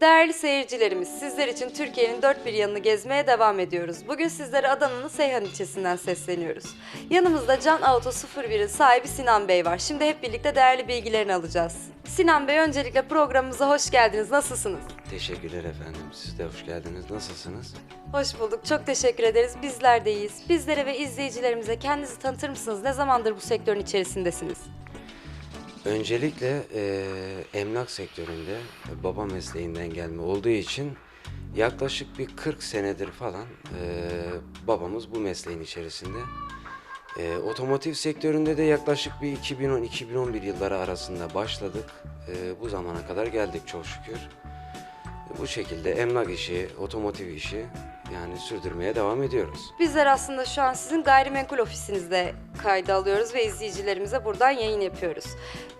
Değerli seyircilerimiz, sizler için Türkiye'nin dört bir yanını gezmeye devam ediyoruz. Bugün sizlere Adana'nın Seyhan ilçesinden sesleniyoruz. Yanımızda Can Auto 01'in sahibi Sinan Bey var. Şimdi hep birlikte değerli bilgilerini alacağız. Sinan Bey öncelikle programımıza hoş geldiniz. Nasılsınız? Teşekkürler efendim. Siz de hoş geldiniz. Nasılsınız? Hoş bulduk. Çok teşekkür ederiz. Bizler de iyiyiz. Bizlere ve izleyicilerimize kendinizi tanıtır mısınız? Ne zamandır bu sektörün içerisindesiniz? Öncelikle eee, emlak sektöründe e, baba mesleğinden gelme olduğu için yaklaşık bir 40 senedir falan eee, babamız bu mesleğin içerisinde. Eee, otomotiv sektöründe de yaklaşık bir 2010-2011 yılları arasında başladık. Eee, bu zamana kadar geldik çok şükür. Bu şekilde emlak işi, otomotiv işi yani sürdürmeye devam ediyoruz. Bizler aslında şu an sizin gayrimenkul ofisinizde kayda alıyoruz ve izleyicilerimize buradan yayın yapıyoruz.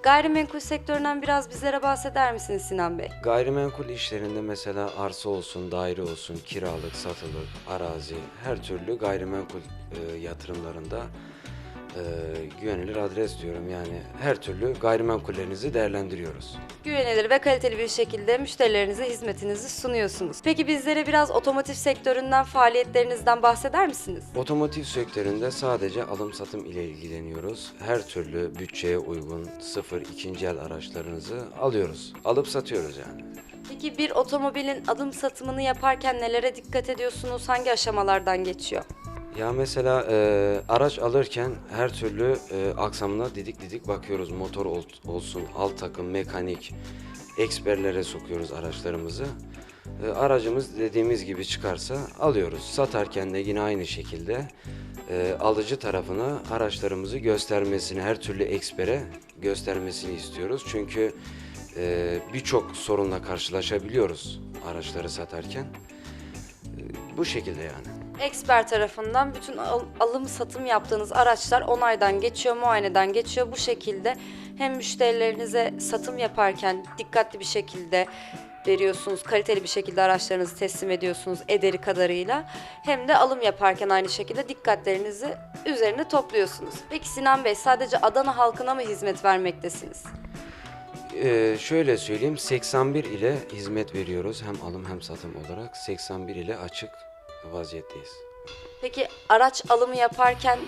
Gayrimenkul sektöründen biraz bizlere bahseder misiniz Sinan Bey? Gayrimenkul işlerinde mesela arsa olsun, daire olsun, kiralık, satılık, arazi, her türlü gayrimenkul e, yatırımlarında e, güvenilir adres diyorum. Yani her türlü gayrimenkullerinizi değerlendiriyoruz. Güvenilir ve kaliteli bir şekilde müşterilerinize hizmetinizi sunuyorsunuz. Peki bizlere biraz otomotiv sektöründen faaliyetlerinizden bahseder misiniz? Otomotiv sektöründe sadece alım satım ile ilgileniyoruz. Her türlü bütçeye uygun sıfır ikinci el araçlarınızı alıyoruz. Alıp satıyoruz yani. Peki bir otomobilin alım satımını yaparken nelere dikkat ediyorsunuz? Hangi aşamalardan geçiyor? Ya mesela e, araç alırken her türlü e, aksamına didik didik bakıyoruz. Motor ol- olsun, alt takım, mekanik, eksperlere sokuyoruz araçlarımızı. E, aracımız dediğimiz gibi çıkarsa alıyoruz. Satarken de yine aynı şekilde e, alıcı tarafına araçlarımızı göstermesini, her türlü ekspere göstermesini istiyoruz. Çünkü e, birçok sorunla karşılaşabiliyoruz araçları satarken. E, bu şekilde yani. Eksper tarafından bütün al- alım satım yaptığınız araçlar onaydan geçiyor, muayeneden geçiyor. Bu şekilde hem müşterilerinize satım yaparken dikkatli bir şekilde veriyorsunuz, kaliteli bir şekilde araçlarınızı teslim ediyorsunuz ederi kadarıyla. Hem de alım yaparken aynı şekilde dikkatlerinizi üzerine topluyorsunuz. Peki Sinan Bey sadece Adana halkına mı hizmet vermektesiniz? Ee, şöyle söyleyeyim 81 ile hizmet veriyoruz hem alım hem satım olarak 81 ile açık vaziyetteyiz. Peki araç alımı yaparken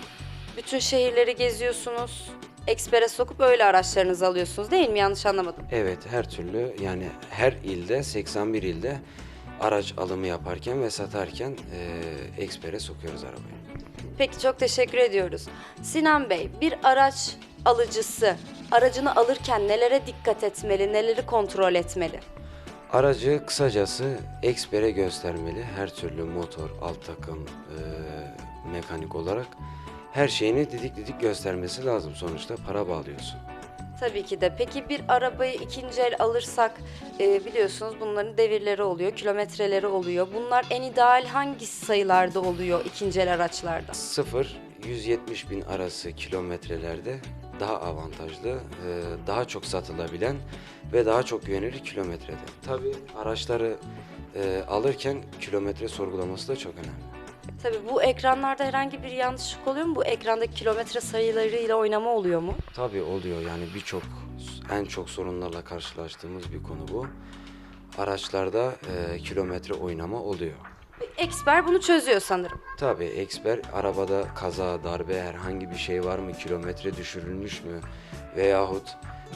bütün şehirleri geziyorsunuz, ekspere sokup öyle araçlarınızı alıyorsunuz değil mi? Yanlış anlamadım. Evet her türlü yani her ilde 81 ilde araç alımı yaparken ve satarken e, ekspere sokuyoruz arabayı. Peki çok teşekkür ediyoruz. Sinan Bey, bir araç alıcısı aracını alırken nelere dikkat etmeli, neleri kontrol etmeli? Aracı kısacası ekspere göstermeli her türlü motor, alt takım, e, mekanik olarak her şeyini didik didik göstermesi lazım sonuçta para bağlıyorsun. Tabii ki de. Peki bir arabayı ikinci el alırsak e, biliyorsunuz bunların devirleri oluyor, kilometreleri oluyor. Bunlar en ideal hangi sayılarda oluyor ikinci el araçlarda? 0-170 bin arası kilometrelerde daha avantajlı, e, daha çok satılabilen ve daha çok güvenilir kilometrede. Tabii araçları e, alırken kilometre sorgulaması da çok önemli. Tabii bu ekranlarda herhangi bir yanlışlık oluyor mu? Bu ekrandaki kilometre sayılarıyla oynama oluyor mu? Tabii oluyor yani birçok en çok sorunlarla karşılaştığımız bir konu bu. Araçlarda e, kilometre oynama oluyor. Eksper bunu çözüyor sanırım. Tabii eksper arabada kaza, darbe herhangi bir şey var mı, kilometre düşürülmüş mü veyahut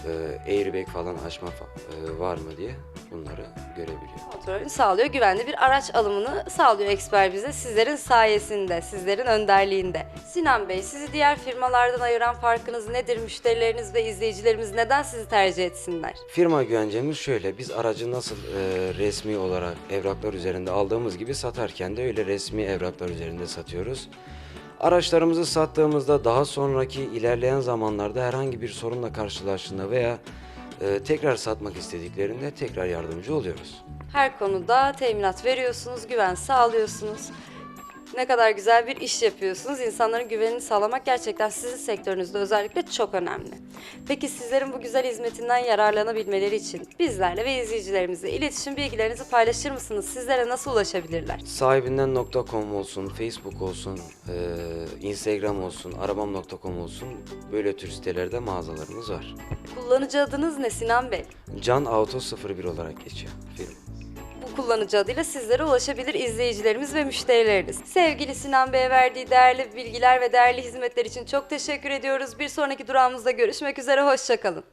e, airbag falan açma fa- e, var mı diye bunları görebiliyor. kontrolünü sağlıyor. Güvenli bir araç alımını sağlıyor eksper bize. Sizlerin sayesinde, sizlerin önderliğinde. Sinan Bey, sizi diğer firmalardan ayıran farkınız nedir? Müşterileriniz ve izleyicilerimiz neden sizi tercih etsinler? Firma güvencemiz şöyle, biz aracı nasıl e, resmi olarak evraklar üzerinde aldığımız gibi satarken de öyle resmi evraklar üzerinde satıyoruz. Araçlarımızı sattığımızda daha sonraki ilerleyen zamanlarda herhangi bir sorunla karşılaştığında veya e, tekrar satmak istediklerinde tekrar yardımcı oluyoruz. Her konuda teminat veriyorsunuz, güven sağlıyorsunuz. Ne kadar güzel bir iş yapıyorsunuz. İnsanların güvenini sağlamak gerçekten sizin sektörünüzde özellikle çok önemli. Peki sizlerin bu güzel hizmetinden yararlanabilmeleri için bizlerle ve izleyicilerimizle iletişim bilgilerinizi paylaşır mısınız? Sizlere nasıl ulaşabilirler? Sahibinden.com olsun, Facebook olsun, e, Instagram olsun, arabam.com olsun böyle tür sitelerde mağazalarımız var. Kullanıcı adınız ne Sinan Bey? Can Auto 01 olarak geçiyor firma. Kullanıcı adıyla sizlere ulaşabilir izleyicilerimiz ve müşterileriniz. Sevgili Sinan Bey'e verdiği değerli bilgiler ve değerli hizmetler için çok teşekkür ediyoruz. Bir sonraki durağımızda görüşmek üzere, hoşçakalın.